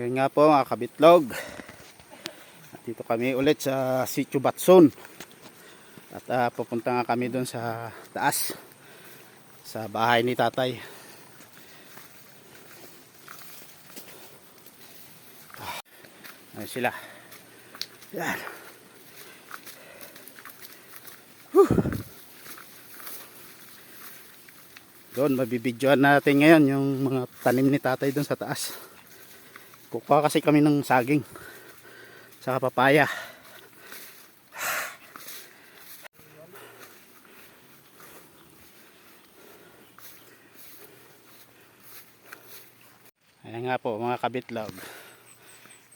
Ngayon nga po mga kabitlog. At dito kami ulit sa Sitio Batson. At ah, pupunta nga kami doon sa taas. Sa bahay ni tatay. Ah, Ayun sila. Yan. Doon, mabibidyoan natin ngayon yung mga tanim ni tatay doon sa taas. Kukuha kasi kami ng saging. Saka papaya. Ayan nga po mga kabitlog.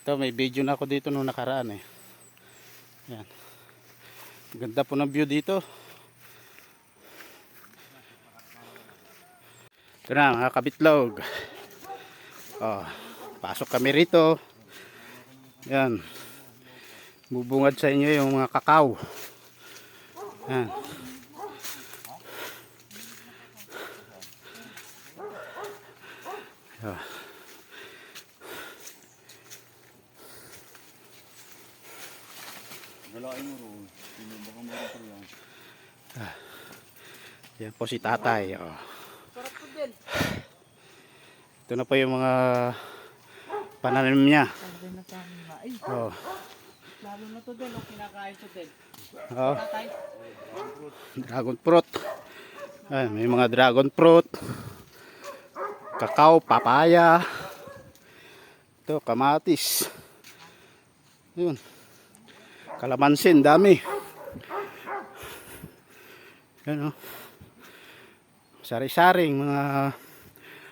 Ito may video na ako dito nung nakaraan eh. Ayan. Ganda po ng view dito. Ito na mga kabitlog. Oh, pasok kami rito. Yan. Bubungad sa inyo yung mga kakao. Yan. Oh. Galain mo. Sino baka meron ko lang. Yan po si tatay. Oh. Ito na po yung mga pananim niya. Oh. lalo na to din. O kinakain to din. Oh. Dragon fruit. Ay, may mga dragon fruit. Kakao, papaya. Ito, kamatis. Yun. Kalamansin, dami. Yan oh. Sari-saring mga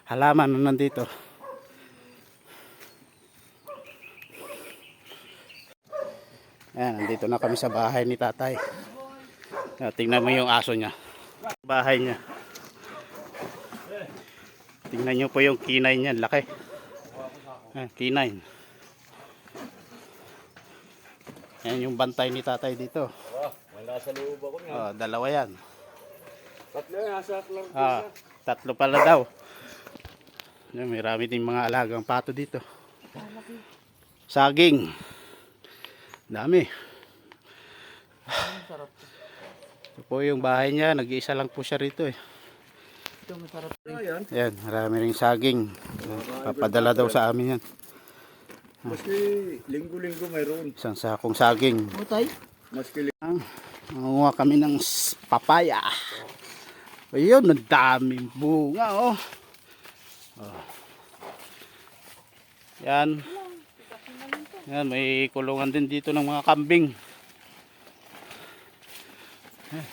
halaman na nandito. Ayan, nandito na kami sa bahay ni tatay. Ah, tingnan mo yung aso niya. Bahay niya. Tingnan niyo po yung kinay niya, laki. Ah, kinay. Yan yung bantay ni tatay dito. Wala sa loob ako niya. Oh, dalawa yan. Tatlo yan, nasa lang. Ah, tatlo pala daw. Yan, may rami din mga alagang pato dito. Saging. Dami. Ito po yung bahay niya. Nag-iisa lang po siya rito eh. Ito masarap rin. Ayan. Yan, marami ring saging. Papadala daw sa amin yan. Maski linggo-linggo mayroon. Isang sakong saging. Utay? Maski Nangunguha kami ng papaya. Ayun, ang daming bunga oh. oh. Yan. Yan, may kulungan din dito ng mga kambing. Yan.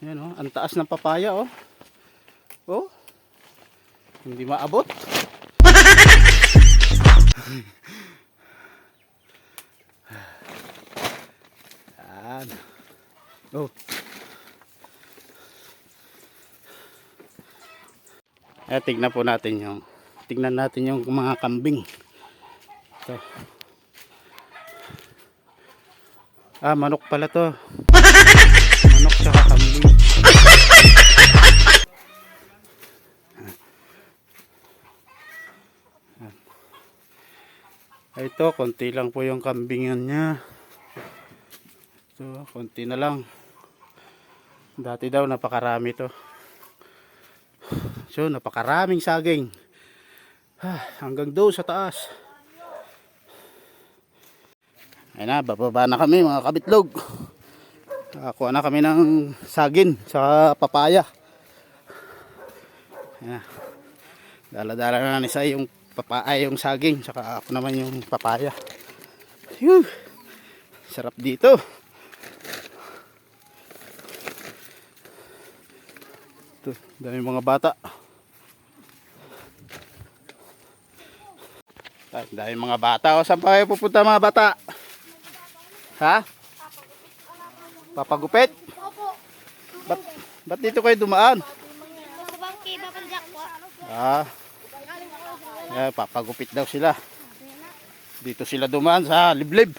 Yan oh, ang taas ng papaya oh. Oh. Hindi maabot. Yan. Oh. Eh, tignan po natin yung tignan natin yung mga kambing. Ito. Ah, manok pala to. Manok tsaka kambing. Ah, Ito, konti lang po yung kambingan niya. Ito, konti na lang. Dati daw napakarami to. So, napakaraming saging. Ah, hanggang doon sa taas. Ayun na, bababa na kami mga kabitlog. Nakakuha na kami ng sagin sa papaya. Ayan na. Dala-dala na ni Sai yung papaya, yung saging. Saka ako naman yung papaya. Phew! Sarap dito. Ito, dami mga bata. Dami mga bata. O, saan pa kayo pupunta mga bata? Ha? Papagupit? Opo. Ba't, ba't dito kayo dumaan? Sa bangki, babalak po. Ah, eh, papagupit daw sila. Dito sila dumaan sa liblib.